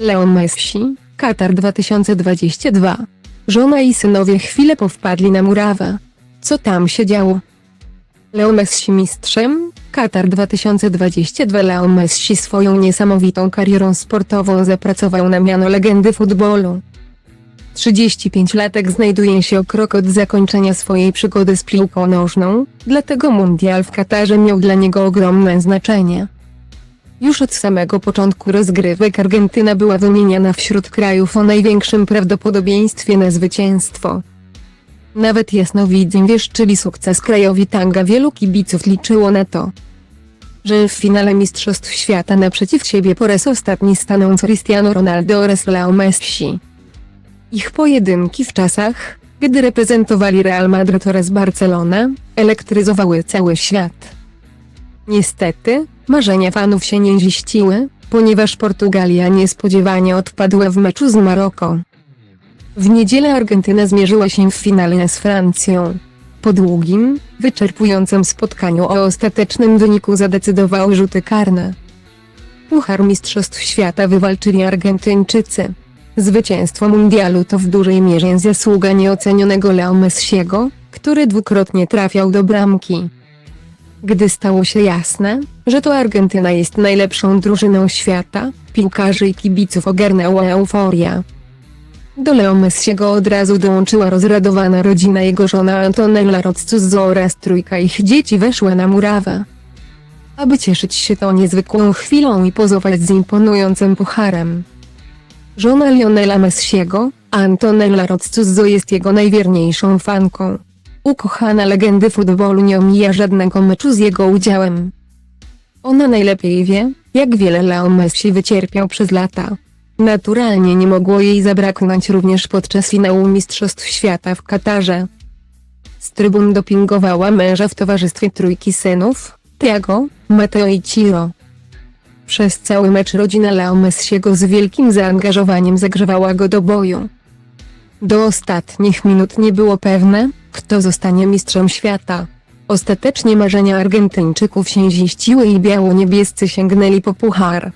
Leo Messi, Katar 2022. Żona i synowie chwilę powpadli na murawę. Co tam się działo? Leo Messi mistrzem, Katar 2022 Leo Messi swoją niesamowitą karierą sportową zapracował na miano legendy futbolu. 35-latek znajduje się o krok od zakończenia swojej przygody z piłką nożną, dlatego mundial w Katarze miał dla niego ogromne znaczenie. Już od samego początku rozgrywek Argentyna była wymieniana wśród krajów o największym prawdopodobieństwie na zwycięstwo. Nawet jasnowidzem wieszczyli sukces krajowi tanga wielu kibiców liczyło na to, że w finale Mistrzostw Świata naprzeciw siebie po raz ostatni staną Cristiano Ronaldo oraz Leo Messi. Ich pojedynki w czasach, gdy reprezentowali Real Madrid oraz Barcelonę, elektryzowały cały świat. Niestety, marzenia fanów się nie ziściły, ponieważ Portugalia niespodziewanie odpadła w meczu z Maroko. W niedzielę Argentyna zmierzyła się w finale z Francją. Po długim, wyczerpującym spotkaniu o ostatecznym wyniku zadecydowały rzuty karne. Puchar Mistrzostw Świata wywalczyli Argentyńczycy. Zwycięstwo mundialu to w dużej mierze zasługa nieocenionego Leo Messiego, który dwukrotnie trafiał do bramki. Gdy stało się jasne, że to Argentyna jest najlepszą drużyną świata, piłkarzy i kibiców ogarnęła euforia. Do Leo Messiego od razu dołączyła rozradowana rodzina jego żona Antonella Roccuzzo oraz trójka ich dzieci weszła na murawę. Aby cieszyć się tą niezwykłą chwilą i pozować z imponującym pucharem. Żona Lionela Messiego, Antonella Roccuzzo jest jego najwierniejszą fanką. Ukochana legendy futbolu nie omija żadnego meczu z jego udziałem. Ona najlepiej wie, jak wiele Leo Messi wycierpiał przez lata. Naturalnie nie mogło jej zabraknąć również podczas finału Mistrzostw Świata w Katarze. Z trybun dopingowała męża w towarzystwie trójki synów, Tiago, Mateo i Ciro. Przez cały mecz rodzina Leo Messiego z wielkim zaangażowaniem zagrzewała go do boju. Do ostatnich minut nie było pewne, kto zostanie mistrzem świata. Ostatecznie marzenia Argentyńczyków się ziściły i biało-niebiescy sięgnęli po puchar.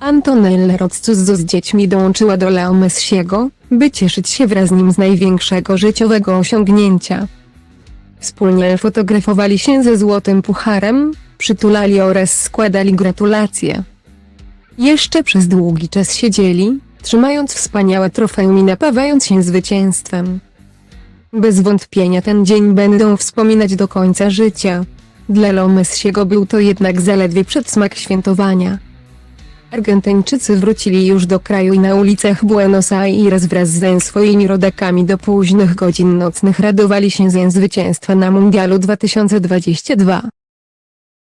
Antonella Roccuzzo z dziećmi dołączyła do Leo Messiego, by cieszyć się wraz z nim z największego życiowego osiągnięcia. Wspólnie fotografowali się ze złotym pucharem, przytulali oraz składali gratulacje. Jeszcze przez długi czas siedzieli, trzymając wspaniałe trofeum i napawając się zwycięstwem. Bez wątpienia ten dzień będą wspominać do końca życia. Dla Leo Messiego był to jednak zaledwie przedsmak świętowania. Argentyńczycy wrócili już do kraju i na ulicach Buenos Aires wraz ze swoimi rodakami do późnych godzin nocnych radowali się ze zwycięstwa na Mundialu 2022.